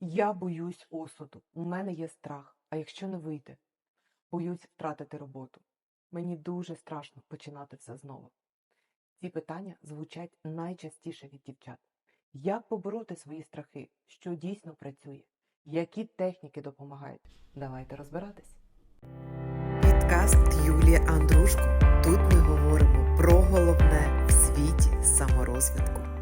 Я боюсь осуду. У мене є страх. А якщо не вийде? Боюсь втратити роботу. Мені дуже страшно починати все знову. Ці питання звучать найчастіше від дівчат. Як побороти свої страхи? Що дійсно працює? Які техніки допомагають? Давайте розбиратись. Підкаст Юлії Андрушко. Тут ми говоримо про головне в світі саморозвитку.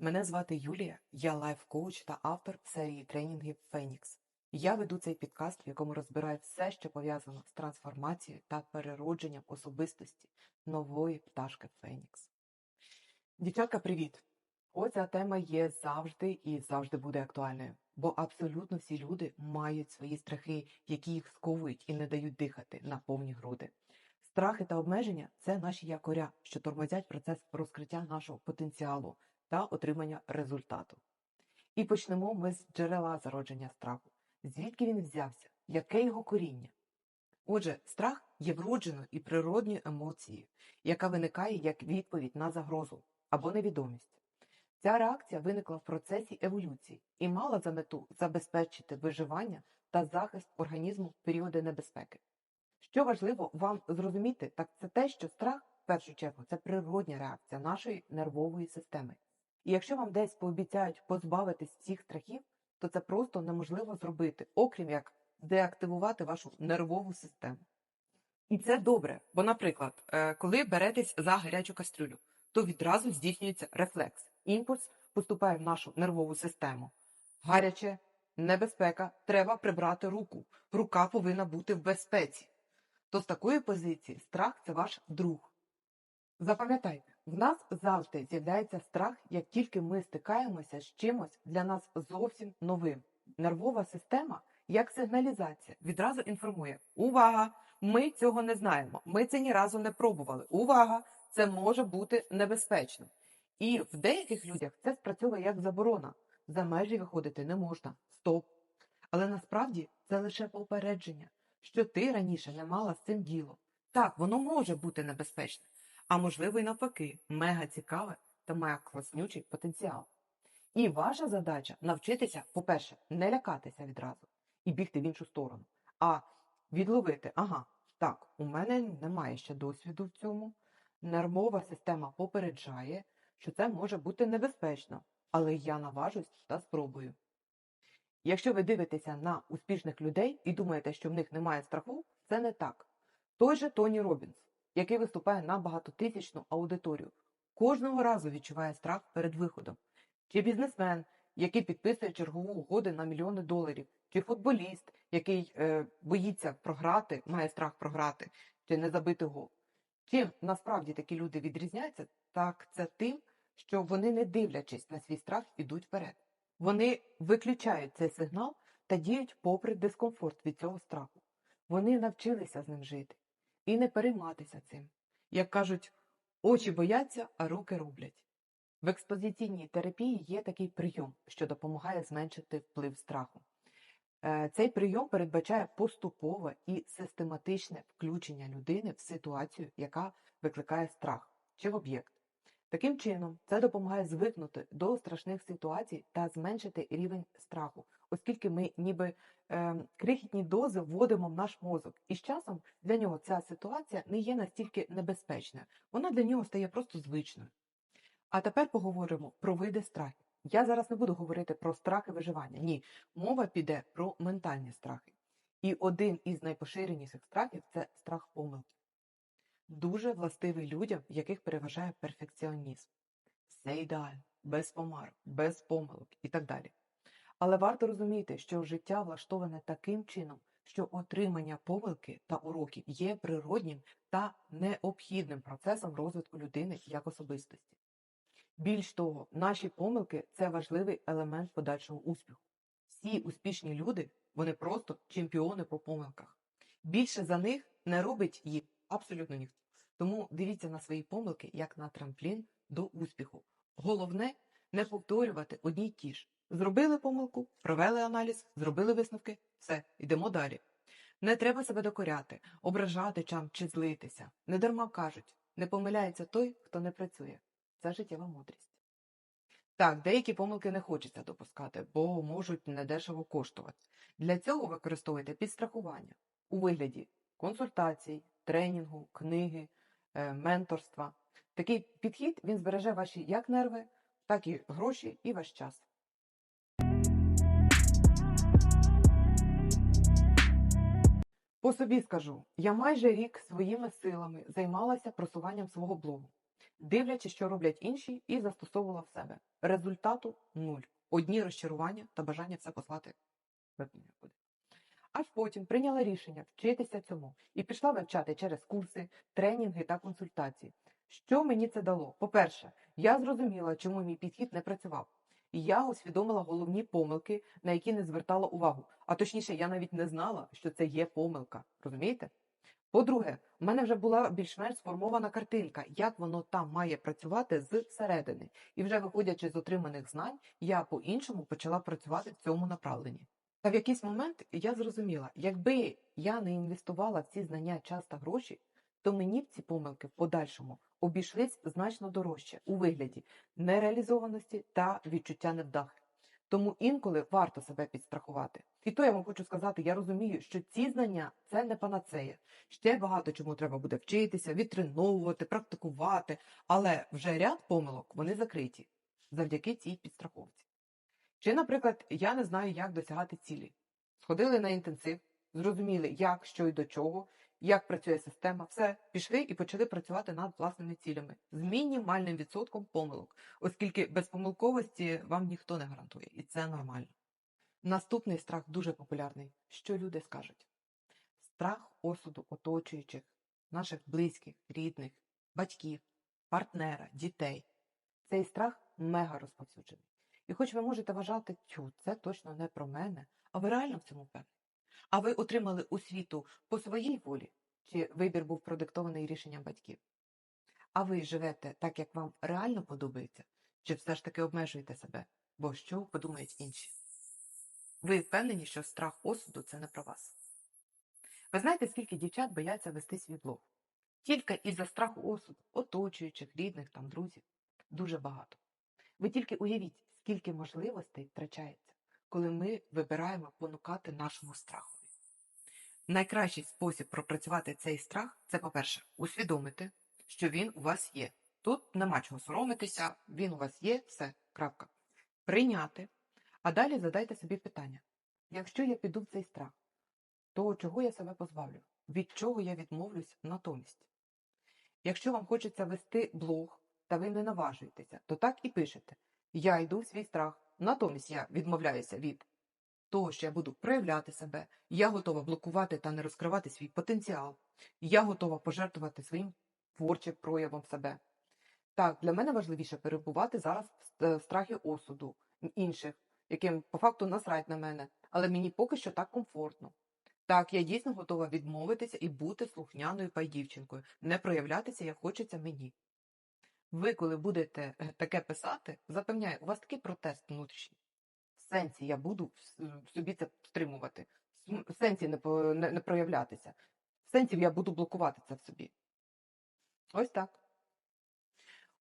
Мене звати Юлія, я лайф-коуч та автор серії тренінгів Фенікс. Я веду цей підкаст, в якому розбираю все, що пов'язано з трансформацією та переродженням особистості нової пташки Фенікс. Дівчатка, привіт! Оця тема є завжди і завжди буде актуальною, бо абсолютно всі люди мають свої страхи, які їх сковують і не дають дихати на повні груди. Страхи та обмеження це наші якоря, що тормозять процес розкриття нашого потенціалу та отримання результату. І почнемо ми з джерела зародження страху. Звідки він взявся? Яке його коріння? Отже, страх є вродженою і природньою емоцією, яка виникає як відповідь на загрозу або невідомість. Ця реакція виникла в процесі еволюції і мала за мету забезпечити виживання та захист організму в періоди небезпеки. Що важливо вам зрозуміти, так це те, що страх, в першу чергу, це природня реакція нашої нервової системи. І якщо вам десь пообіцяють позбавитись всіх страхів, то це просто неможливо зробити, окрім як деактивувати вашу нервову систему. І це добре, бо, наприклад, е, коли беретесь за гарячу кастрюлю, то відразу здійснюється рефлекс. Імпульс поступає в нашу нервову систему. Гаряче, небезпека, треба прибрати руку. Рука повинна бути в безпеці. То з такої позиції страх це ваш друг. Запам'ятайте, в нас завжди з'являється страх, як тільки ми стикаємося з чимось для нас зовсім новим. Нервова система, як сигналізація, відразу інформує: Увага! Ми цього не знаємо. Ми це ні разу не пробували. Увага! Це може бути небезпечно. І в деяких людях це спрацьовує як заборона. За межі виходити не можна. Стоп. Але насправді це лише попередження, що ти раніше не мала з цим діло. Так, воно може бути небезпечне, а можливо й навпаки, мега цікаве та має класнючий потенціал. І ваша задача навчитися, по-перше, не лякатися відразу і бігти в іншу сторону, а відловити, ага, так, у мене немає ще досвіду в цьому. Нервова система попереджає, що це може бути небезпечно, але я наважусь та спробую. Якщо ви дивитеся на успішних людей і думаєте, що в них немає страху, це не так. Той же Тоні Робінс, який виступає на багатотисячну аудиторію, кожного разу відчуває страх перед виходом. Чи бізнесмен, який підписує чергову угоди на мільйони доларів, чи футболіст, який е, боїться програти, має страх програти, чи не забити гол. Чим насправді такі люди відрізняються, так це тим, що вони, не дивлячись на свій страх, ідуть вперед. Вони виключають цей сигнал та діють попри дискомфорт від цього страху. Вони навчилися з ним жити і не перейматися цим. Як кажуть, очі бояться, а руки роблять. В експозиційній терапії є такий прийом, що допомагає зменшити вплив страху. Е, Цей прийом передбачає поступове і систематичне включення людини в ситуацію, яка викликає страх чи в об'єкт. Таким чином, це допомагає звикнути до страшних ситуацій та зменшити рівень страху, оскільки ми ніби е, крихітні дози вводимо в наш мозок, і з часом для нього ця ситуація не є настільки небезпечною, вона для нього стає просто звичною. А тепер поговоримо про види страхів. Я зараз не буду говорити про страхи виживання. Ні, мова піде про ментальні страхи. І один із найпоширеніших страхів це страх помилки. Дуже властивий людям, яких переважає перфекціонізм. Все ідеально, без помарок, без помилок і так далі. Але варто розуміти, що життя влаштоване таким чином, що отримання помилки та уроків є природнім та необхідним процесом розвитку людини як особистості. Більш того, наші помилки це важливий елемент подальшого успіху. Всі успішні люди, вони просто чемпіони по помилках. Більше за них не робить їх абсолютно ніхто. Тому дивіться на свої помилки як на трамплін до успіху. Головне не повторювати одні й ті ж. Зробили помилку, провели аналіз, зробили висновки, все, йдемо далі. Не треба себе докоряти, ображати чам чи злитися. Не дарма кажуть, не помиляється той, хто не працює. Це життєва мудрість. Так, деякі помилки не хочеться допускати, бо можуть недешево коштувати. Для цього використовуйте підстрахування у вигляді консультацій, тренінгу, книги, е, менторства. Такий підхід він збереже ваші як нерви, так і гроші і ваш час. По собі скажу, я майже рік своїми силами займалася просуванням свого блогу, дивлячись, що роблять інші, і застосовувала в себе. Результату нуль. Одні розчарування та бажання все послати. Аж потім прийняла рішення вчитися цьому і пішла вивчати через курси, тренінги та консультації. Що мені це дало? По-перше, я зрозуміла, чому мій підхід не працював. І я усвідомила головні помилки, на які не звертала увагу. А точніше, я навіть не знала, що це є помилка. Розумієте? По-друге, в мене вже була більш-менш сформована картинка, як воно там має працювати зсередини. І вже виходячи з отриманих знань, я по-іншому почала працювати в цьому направленні. Та в якийсь момент я зрозуміла, якби я не інвестувала в ці знання час та гроші, то мені б ці помилки в подальшому обійшлись значно дорожче у вигляді нереалізованості та відчуття невдахи. Тому інколи варто себе підстрахувати. І то я вам хочу сказати, я розумію, що ці знання це не панацея. Ще багато чому треба буде вчитися, відтреновувати, практикувати, але вже ряд помилок вони закриті завдяки цій підстраховці. Чи, наприклад, я не знаю, як досягати цілі. Сходили на інтенсив, зрозуміли, як, що і до чого, як працює система, все, пішли і почали працювати над власними цілями з мінімальним відсотком помилок, оскільки безпомилковості вам ніхто не гарантує, і це нормально. Наступний страх дуже популярний. Що люди скажуть? Страх осуду оточуючих, наших близьких, рідних, батьків, партнера, дітей. Цей страх мега розповсюджений. І хоч ви можете вважати, тю, це точно не про мене, а ви реально в цьому певні. А ви отримали освіту по своїй волі, чи вибір був продиктований рішенням батьків? А ви живете так, як вам реально подобається, чи все ж таки обмежуєте себе? Бо що подумають інші? Ви впевнені, що страх осуду це не про вас? Ви знаєте, скільки дівчат бояться вести свій блог? Тільки із-за страху осуду, оточуючих, рідних, там, друзів. Дуже багато. Ви тільки уявіть, скільки можливостей втрачається, коли ми вибираємо понукати нашому страхові. Найкращий спосіб пропрацювати цей страх це, по-перше, усвідомити, що він у вас є. Тут нема чого соромитися, він у вас є, все, крапка. Прийняти, а далі задайте собі питання: якщо я піду в цей страх, то чого я себе позбавлю? Від чого я відмовлюсь натомість? Якщо вам хочеться вести блог, та ви не наважуєтеся, то так і пишете. Я йду в свій страх, натомість я відмовляюся від того, що я буду проявляти себе, я готова блокувати та не розкривати свій потенціал, я готова пожертвувати своїм творчим проявом себе. Так, для мене важливіше перебувати зараз в страхі осуду інших, яким по факту насрать на мене, але мені поки що так комфортно. Так, я дійсно готова відмовитися і бути слухняною пайдівчинкою, не проявлятися, як хочеться мені. Ви, коли будете е, таке писати, запевняю, у вас такий протест внутрішній. В сенсі я буду в собі це стримувати, в сенсі не, по- не, не проявлятися, в сенсі я буду блокувати це в собі. Ось так.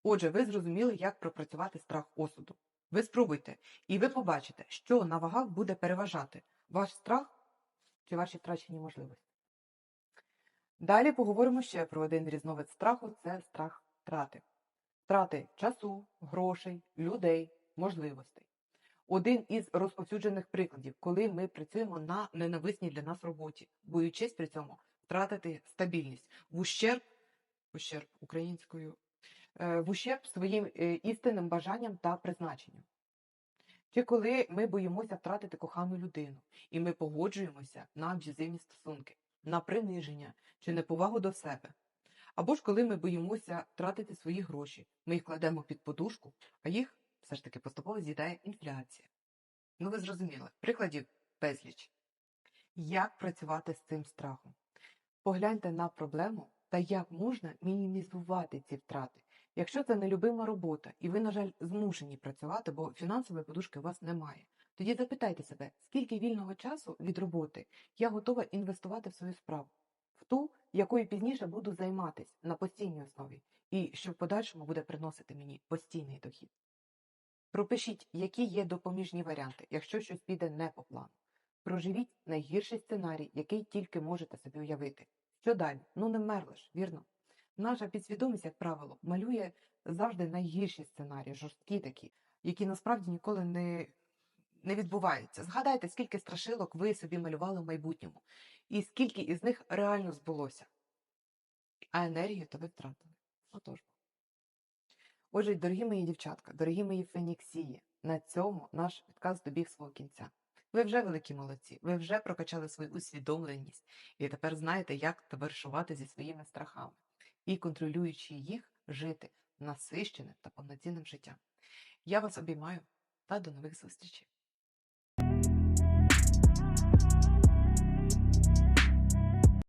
Отже, ви зрозуміли, як пропрацювати страх осуду. Ви спробуйте, і ви побачите, що на вагах буде переважати ваш страх чи ваші втрачені можливості. Далі поговоримо ще про один різновид страху це страх втрати. Втрати часу, грошей, людей, можливостей. Один із розповсюджених прикладів, коли ми працюємо на ненависній для нас роботі, боючись при цьому втратити стабільність в ущерб, ущерб українською, е, в ущерб своїм е, істинним бажанням та призначенням. Чи коли ми боїмося втратити кохану людину, і ми погоджуємося на аб'юзивні стосунки, на приниження чи неповагу до себе. Або ж коли ми боїмося втратити свої гроші, ми їх кладемо під подушку, а їх все ж таки поступово з'їдає інфляція. Ну, ви зрозуміли, прикладів безліч. Як працювати з цим страхом? Погляньте на проблему та як можна мінімізувати ці втрати. Якщо це нелюбима робота, і ви, на жаль, змушені працювати, бо фінансової подушки у вас немає, тоді запитайте себе, скільки вільного часу від роботи я готова інвестувати в свою справу, ту, якою пізніше буду займатися на постійній основі, і що в подальшому буде приносити мені постійний дохід. Пропишіть, які є допоміжні варіанти, якщо щось піде не по плану. Проживіть найгірший сценарій, який тільки можете собі уявити. Що далі? Ну не вмерли вірно? Наша підсвідомість, як правило, малює завжди найгірші сценарії, жорсткі такі, які насправді ніколи не, не відбуваються. Згадайте, скільки страшилок ви собі малювали в майбутньому, і скільки із них реально збулося. А енергію то втратили. Отож. Отже, дорогі мої дівчатка, дорогі мої феніксії, на цьому наш підказ добіг свого кінця. Ви вже великі молодці, ви вже прокачали свою усвідомленість і тепер знаєте, як товаришувати зі своїми страхами і, контролюючи їх, жити насищеним та повноцінним життям. Я вас обіймаю та до нових зустрічей!